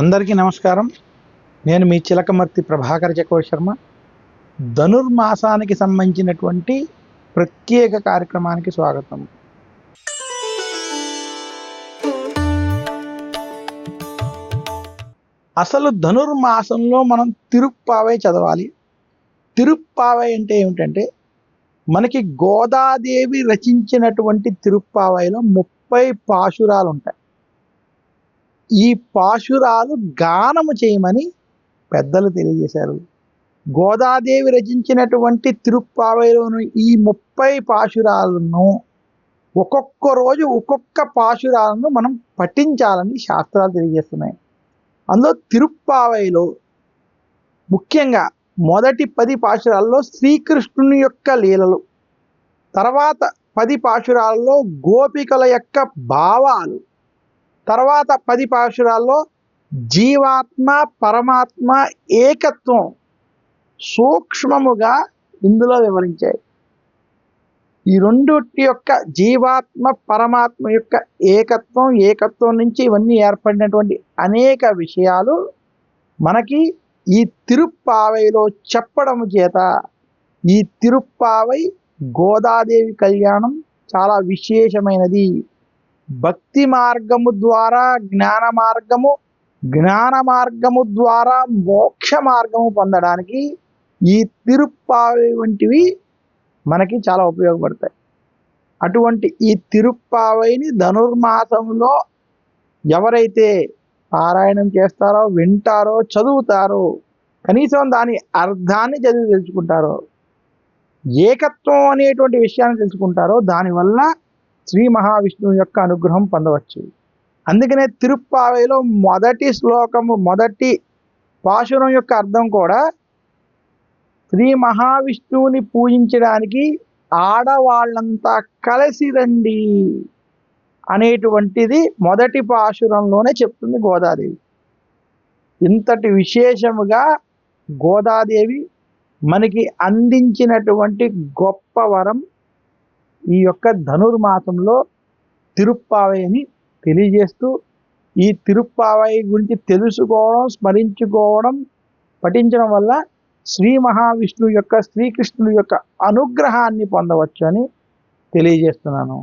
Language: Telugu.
అందరికీ నమస్కారం. నేను మీ చిలకమర్తి ప్రభాకర్ చక్రవర్తి శర్మ. ధనుర్మాసానికి సంబంధించినటువంటి ప్రత్యేక కార్యక్రమానికి స్వాగతం. అసలు ధనుర్మాసంలో మనం తిరుప్పావై చదవాలి. తిరుప్పావై అంటే ఏమిటంటే మనకి గోదాదేవి రచించినటువంటి తిరుప్పావైలో ముప్పై పాశురాలు ఉంటాయి ఈ పాశురాలు గానము చేయమని పెద్దలు తెలియజేశారు. గోదాదేవి రచించినటువంటి తిరుప్పావైలోని ఈ ముప్పై పాశురాలను ఒక్కొక్క రోజు ఒక్కొక్క పాశురాలను మనం పఠించాలని శాస్త్రాలు తెలియజేస్తున్నాయి. అందులో తిరుప్పావైలో ముఖ్యంగా మొదటి పది పాశురాల్లో శ్రీకృష్ణుని యొక్క లీలలు తర్వాత పది పాశురాల్లో గోపికల యొక్క భావాలు తర్వాత పది పాశురాల్లో జీవాత్మ పరమాత్మ ఏకత్వం సూక్ష్మముగా ఇందులో వివరించాయి. ఈ రెండుటి యొక్క జీవాత్మ పరమాత్మ యొక్క ఏకత్వం ఏకత్వం నుంచి ఇవన్నీ ఏర్పడినటువంటి అనేక విషయాలు మనకి ఈ తిరుప్పావైలో చెప్పడం చేత ఈ తిరుప్పావై గోదాదేవి కళ్యాణం చాలా విశేషమైనది. భక్తి మార్గము ద్వారా జ్ఞాన మార్గము జ్ఞాన మార్గము ద్వారా మోక్ష మార్గము పొందడానికి ఈ తిరుప్పావి వంటివి మనకి చాలా ఉపయోగపడతాయి. అటువంటి ఈ తిరుప్పావైని ధనుర్మాసంలో ఎవరైతే పారాయణం చేస్తారో వింటారో చదువుతారో కనీసం దాని అర్థాన్ని చదివి తెలుసుకుంటారో ఏకత్వం అనేటువంటి విషయాన్ని తెలుసుకుంటారో దానివల్ల శ్రీ మహావిష్ణువు యొక్క అనుగ్రహం పొందవచ్చు. అందుకనే తిరుప్పావైలో మొదటి శ్లోకము మొదటి పాశురం యొక్క అర్థం కూడా శ్రీ మహావిష్ణువుని పూజించడానికి ఆడవాళ్ళంతా కలిసి రండి అనేటువంటిది మొదటి పాశురంలోనే చెప్తుంది గోదాదేవి. ఇంతటి విశేషముగా గోదాదేవి మనకి అందించినటువంటి గొప్ప వరం ఈ యొక్క ధనుర్మాసంలో తిరుప్పావై అని తెలియజేస్తూ ఈ తిరుప్పావై గురించి తెలుసుకోవడం స్మరించుకోవడం పఠించడం వల్ల శ్రీ మహావిష్ణువు యొక్క శ్రీకృష్ణుడి యొక్క అనుగ్రహాన్ని పొందవచ్చు అని తెలియజేస్తున్నాను.